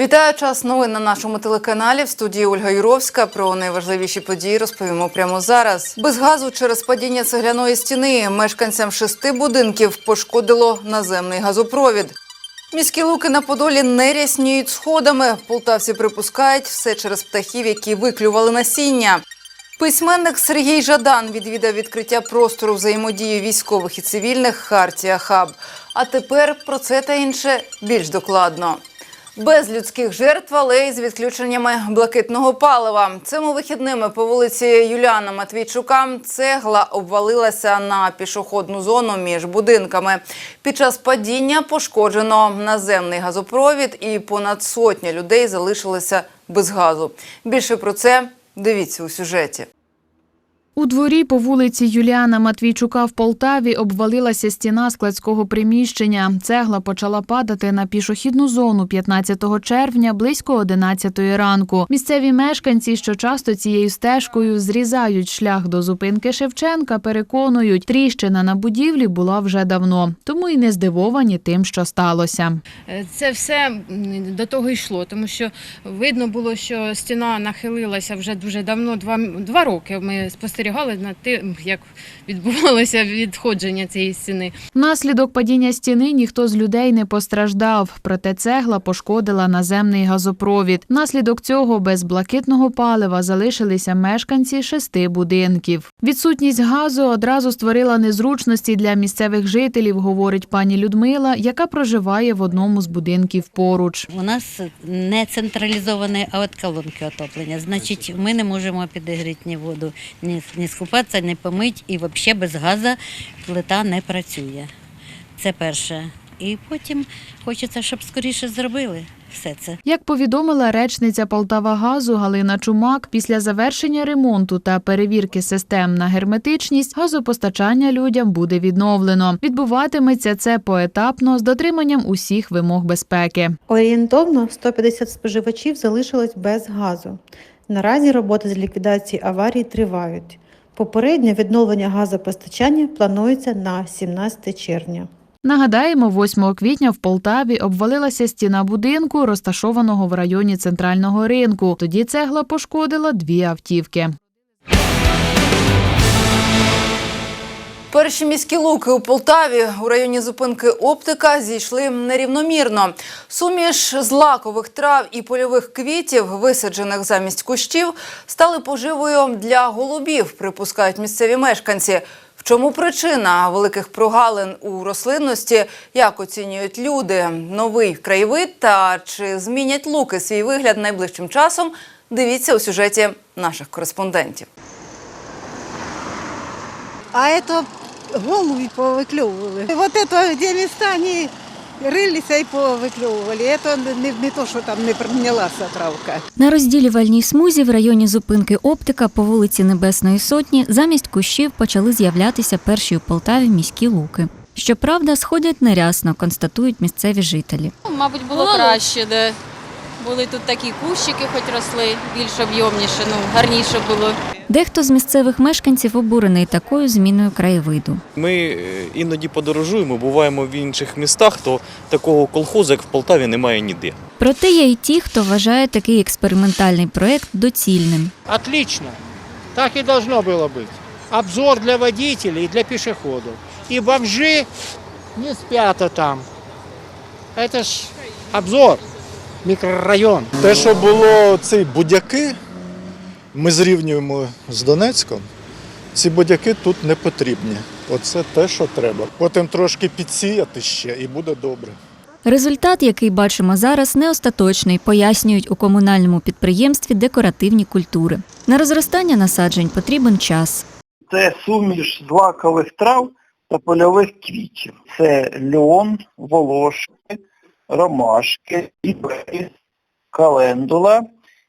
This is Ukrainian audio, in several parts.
Вітаю час новин на нашому телеканалі. В студії Ольга Юровська. Про найважливіші події розповімо прямо зараз. Без газу через падіння цегляної стіни мешканцям шести будинків пошкодило наземний газопровід. Міські луки на Подолі не рясніють сходами. Полтавці припускають все через птахів, які виклювали насіння. Письменник Сергій Жадан відвідав відкриття простору взаємодії військових і цивільних Хартія Хаб. А тепер про це та інше більш докладно. Без людських жертв, але й з відключеннями блакитного палива. Цими вихідними по вулиці Юліана Матвійчука цегла обвалилася на пішохідну зону між будинками. Під час падіння пошкоджено наземний газопровід, і понад сотня людей залишилися без газу. Більше про це дивіться у сюжеті. У дворі по вулиці Юліана Матвійчука в Полтаві обвалилася стіна складського приміщення. Цегла почала падати на пішохідну зону 15 червня близько 11 ранку. Місцеві мешканці, що часто цією стежкою зрізають шлях до зупинки Шевченка, переконують, тріщина на будівлі була вже давно, тому й не здивовані тим, що сталося. Е, Це все до того йшло, тому що видно було, що стіна нахилилася вже дуже давно, два, два роки. Ми спостерігали над тим, як відбувалося відходження цієї стіни. Внаслідок падіння стіни ніхто з людей не постраждав, проте цегла пошкодила наземний газопровід. Внаслідок цього без блакитного палива залишилися мешканці шести будинків. Відсутність газу одразу створила незручності для місцевих жителів, говорить пані Людмила, яка проживає в одному з будинків поруч. У нас не централізоване, а от колонки отоплення. Значить, ми не можемо підігріти ні воду, ні, ні скупатися, ні помити, і взагалі без газу плита не працює. Це перше. І потім хочеться, щоб скоріше зробили все це. Як повідомила речниця Полтава Газу Галина Чумак, після завершення ремонту та перевірки систем на герметичність газопостачання людям буде відновлено. Відбуватиметься це поетапно з дотриманням усіх вимог безпеки. Орієнтовно 150 споживачів залишилось без газу. Наразі роботи з ліквідації аварій тривають. Попереднє відновлення газопостачання планується на 17 червня. Нагадаємо, 8 квітня в Полтаві обвалилася стіна будинку, розташованого в районі центрального ринку. Тоді цегла пошкодила дві автівки. Перші міські луки у Полтаві у районі зупинки Оптика зійшли нерівномірно. Суміш з лакових трав і польових квітів, висаджених замість кущів, стали поживою для голубів, припускають місцеві мешканці. В чому причина великих прогалин у рослинності? Як оцінюють люди новий краєвид та чи змінять луки свій вигляд найближчим часом? Дивіться у сюжеті наших кореспондентів. А это голуби повыклевывали. Вот это, где места они рылись и повыклевывали. Это не, не то, что там не пронялася травка. На розділювальній смузі в районі зупинки Оптика по вулиці Небесної Сотні замість кущів почали з'являтися перші у Полтаві міські луки. Щоправда, сходять нерясно, констатують місцеві жителі. Мабуть, було краще, де були тут такі кущики, хоч росли більш об'ємніше, ну гарніше було. Дехто з місцевих мешканців обурений такою зміною краєвиду. Ми е, іноді подорожуємо, буваємо в інших містах, то такого колхозу, як в Полтаві, немає ніде. Проте є й ті, хто вважає такий експериментальний проект доцільним. Отлично. Так и должно было быть. Обзор для водителей и для пешеходов. И бомжи не спят там. Это ж обзор, микрорайон. Те, що було ці будяки, ми зрівнюємо з Донецьком. Ці будяки тут не потрібні. Оце те, що треба. Потім трошки підсіяти ще і буде добре. Результат, який бачимо зараз, не остаточний, пояснюють у комунальному підприємстві декоративні культури. На розростання насаджень потрібен час. Це суміш злакових трав та польових квітів. Це льон, волошки, ромашки, іберіс, календула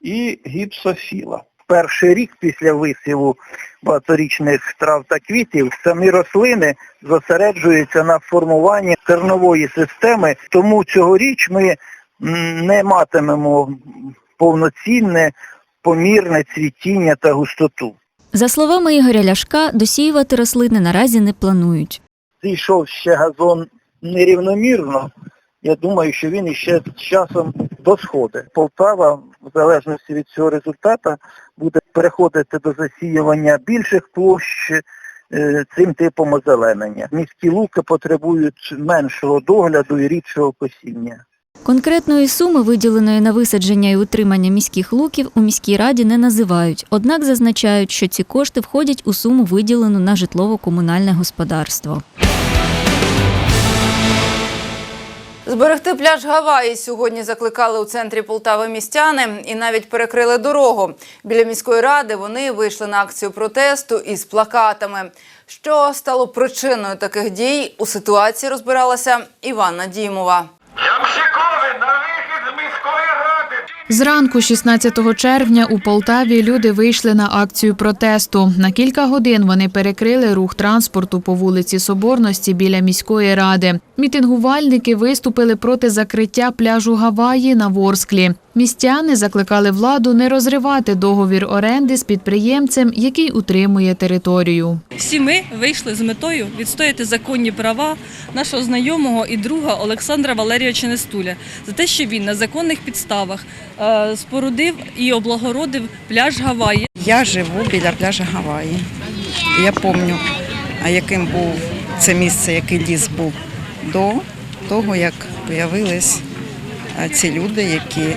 і гіпсофіла. Перший рік після висіву багаторічних трав та квітів самі рослини зосереджуються на формуванні тернової системи, тому цьогоріч ми не матимемо повноцінне помірне цвітіння та густоту. За словами Ігоря Ляшка, досіювати рослини наразі не планують. зійшов ще газон нерівномірно, Я думаю, що він іще з часом досходить. Полтава, в залежності від цього результату, буде переходити до засіювання більших площ е, цим типом озеленення. Міські луки потребують меншого догляду і рідшого косіння. Конкретної суми, виділеної на висадження і утримання міських луків, у міській раді не називають, однак зазначають, що ці кошти входять у суму, виділену на житлово-комунальне господарство. Зберегти пляж Гаваї сьогодні закликали у центрі Полтави містяни і навіть перекрили дорогу. Біля міської ради вони вийшли на акцію протесту із плакатами. Що стало причиною таких дій? У ситуації розбиралася Іванна Дімова. Ямщикові на вихід з міської ради. Зранку, 16 червня, у Полтаві люди вийшли на акцію протесту. На кілька годин вони перекрили рух транспорту по вулиці Соборності біля міської ради. Мітингувальники виступили проти закриття пляжу Гаваї на Ворсклі. Містяни закликали владу не розривати договір оренди з підприємцем, який утримує територію. Всі ми вийшли з метою відстояти законні права нашого знайомого і друга Олександра Валерійовича Нестуля за те, що він на законних підставах е, спорудив і облагородив пляж Гаваї. Я живу біля пляжа Гаваї. Я пам'ятаю, а яким був це місце, який ліс був до того, як з'явились ці люди, які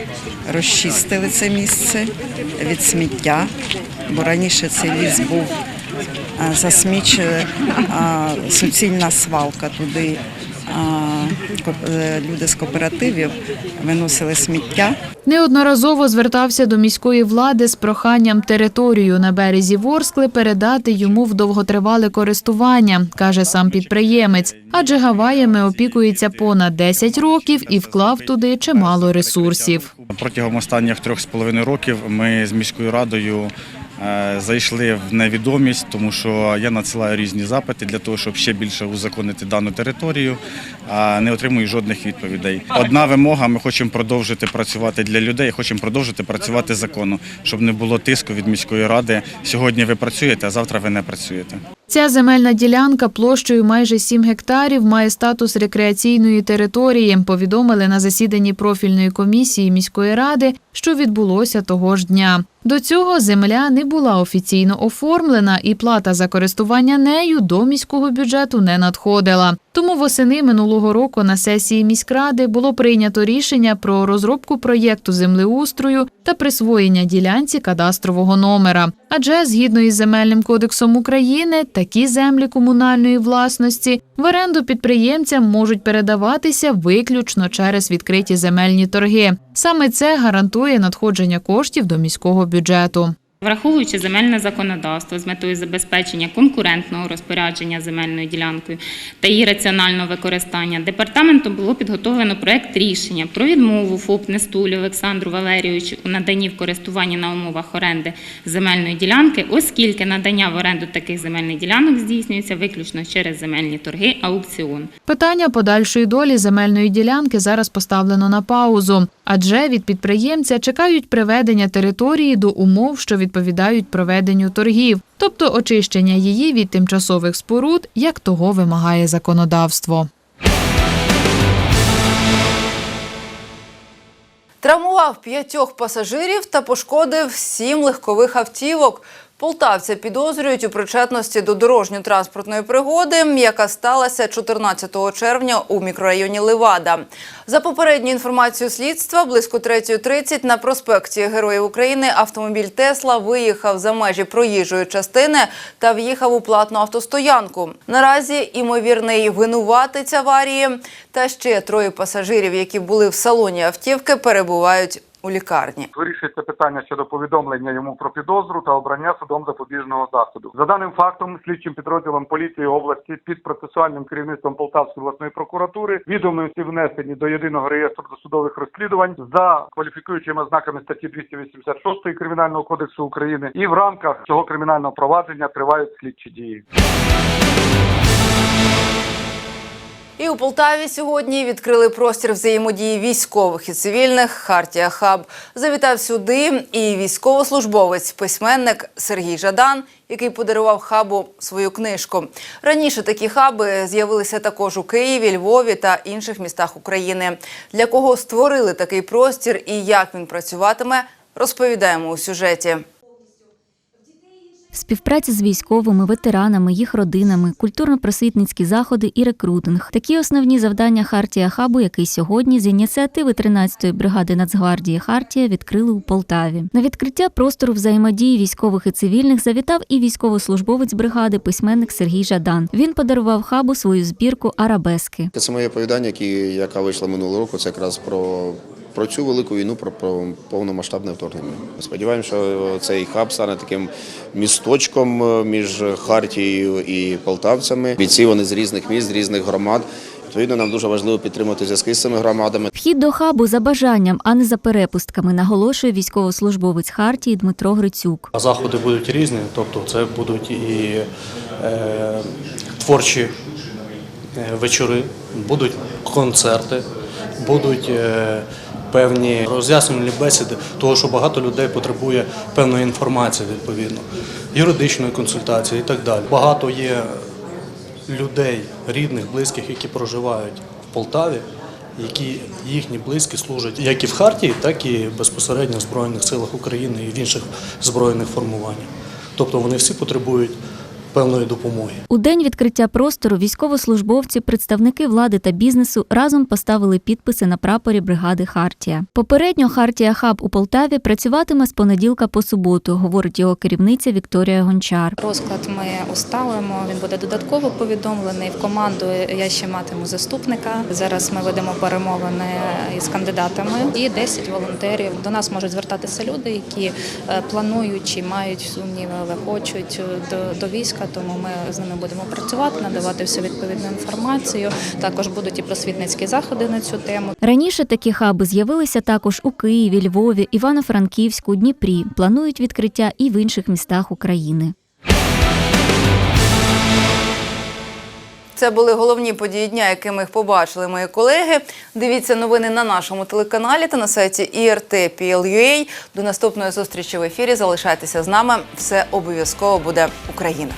розчистили це місце від сміття, бо раніше цей ліс був засмічений, суцільна свалка туди. Е, Люди з кооперативів виносили сміття. Неодноразово звертався до міської влади з проханням територію на березі Ворскли передати йому в довготривале користування, каже сам підприємець. Адже Гаваями опікується понад 10 років і вклав туди чимало ресурсів. Протягом останніх трьох з половиною років ми з міською радою зайшли в невідомість, тому що я надсилаю різні запити для того, щоб ще більше узаконити дану територію, а не отримую жодних відповідей. Одна вимога: ми хочемо продовжити працювати для людей, хочемо продовжити працювати законно, щоб не було тиску від міської ради. Сьогодні ви працюєте, а завтра ви не працюєте. Ця земельна ділянка площею майже 7 гектарів має статус рекреаційної території. Повідомили на засіданні профільної комісії міської ради, що відбулося того ж дня. До цього земля не була офіційно оформлена, і плата за користування нею до міського бюджету не надходила. Тому восени минулого року на сесії міськради було прийнято рішення про розробку проєкту землеустрою та присвоєння ділянці кадастрового номера. Адже згідно із земельним кодексом України, такі землі комунальної власності в оренду підприємцям можуть передаватися виключно через відкриті земельні торги. Саме це гарантує надходження коштів до міського бюджету. Враховуючи земельне законодавство з метою забезпечення конкурентного розпорядження земельною ділянкою та її раціонального використання, департаментом було підготовлено проект рішення про відмову ФОП Нестулю Олександру Валерійовичу у наданні в користування на умовах оренди земельної ділянки, оскільки надання в оренду таких земельних ділянок здійснюється виключно через земельні торги аукціон. Питання подальшої долі земельної ділянки зараз поставлено на паузу, адже від підприємця чекають приведення території до умов, що відповідають проведенню торгів, тобто очищення її від тимчасових споруд, як того вимагає законодавство. Травмував п'ятьох пасажирів та пошкодив сім легкових автівок. Полтавця підозрюють у причетності до дорожньо-транспортної пригоди, яка сталася 14 червня у мікрорайоні Левада. За попередньою інформацією слідства, близько 3.30 на проспекті Героїв України автомобіль Тесла виїхав за межі проїжджої частини та в'їхав у платну автостоянку. Наразі імовірний винуватець аварії та ще троє пасажирів, які були в салоні автівки, перебувають у лікарні. Вирішується питання щодо повідомлення йому про підозру та обрання судом запобіжного заходу. За даним фактом, слідчим підрозділом поліції області під процесуальним керівництвом Полтавської обласної прокуратури відомості внесені до єдиного реєстру досудових розслідувань за кваліфікуючими ознаками статті 286 кримінального кодексу України. І в рамках цього кримінального провадження тривають слідчі дії. І у Полтаві сьогодні відкрили простір взаємодії військових і цивільних. Хартія Хаб завітав сюди і військовослужбовець, письменник Сергій Жадан, який подарував хабу свою книжку. Раніше такі хаби з'явилися також у Києві, Львові та інших містах України. Для кого створили такий простір і як він працюватиме, розповідаємо у сюжеті. Співпраця з військовими, ветеранами, їх родинами, культурно-просвітницькі заходи і рекрутинг такі основні завдання Хартія Хабу, який сьогодні з ініціативи 13-ї бригади Нацгвардії Хартія відкрили у Полтаві. На відкриття простору взаємодії військових і цивільних завітав і військовослужбовець бригади, письменник Сергій Жадан. Він подарував хабу свою збірку Арабески. Це моє оповідання, яка вийшла минулого року. Це якраз про, про цю велику війну, про, про повномасштабне вторгнення. Сподіваємося, що цей хаб стане таким місточком е, між Хартією і полтавцями. Бійці вони з різних міст, з різних громад. Відповідно, нам дуже важливо підтримати зв'язки з цими громадами. Вхід до хабу за бажанням, а не за перепустками, наголошує військовослужбовець Хартії Дмитро Грицюк. Заходи будуть різні, тобто це будуть і е, творчі е, вечори, будуть концерти, будуть е, певні роз'яснювальні бесіди, того, що багато людей потребує певної інформації відповідно, юридичної консультації і так далі. Багато є людей, рідних, близьких, які проживають в Полтаві, які їхні близькі служать як і в Хартії, так і безпосередньо в Збройних силах України і в інших збройних формуваннях. Тобто вони всі потребують певної допомоги. У день відкриття простору військовослужбовці, представники влади та бізнесу разом поставили підписи на прапорі бригади Хартія. Попередньо Хартія Хаб у Полтаві працюватиме з понеділка по суботу, говорить його керівниця Вікторія Гончар. Розклад ми усталимо. Він буде додатково повідомлений. В команду я ще матиму заступника. Зараз ми ведемо перемовини із кандидатами. І 10 волонтерів. До нас можуть звертатися люди, які е, планують чи мають сумніви, але хочуть до, до війська. Тому ми з ними будемо працювати, надавати всю відповідну інформацію. Також будуть і просвітницькі заходи на цю тему. Раніше такі хаби з'явилися також у Києві, Львові, Івано-Франківську, Дніпрі. Планують відкриття і в інших містах України. Це були головні події дня, якими їх побачили мої колеги. Дивіться новини на нашому телеканалі та на сайті IRT.PL.UA. До наступної зустрічі в ефірі. Залишайтеся з нами. Все обов'язково буде Україна.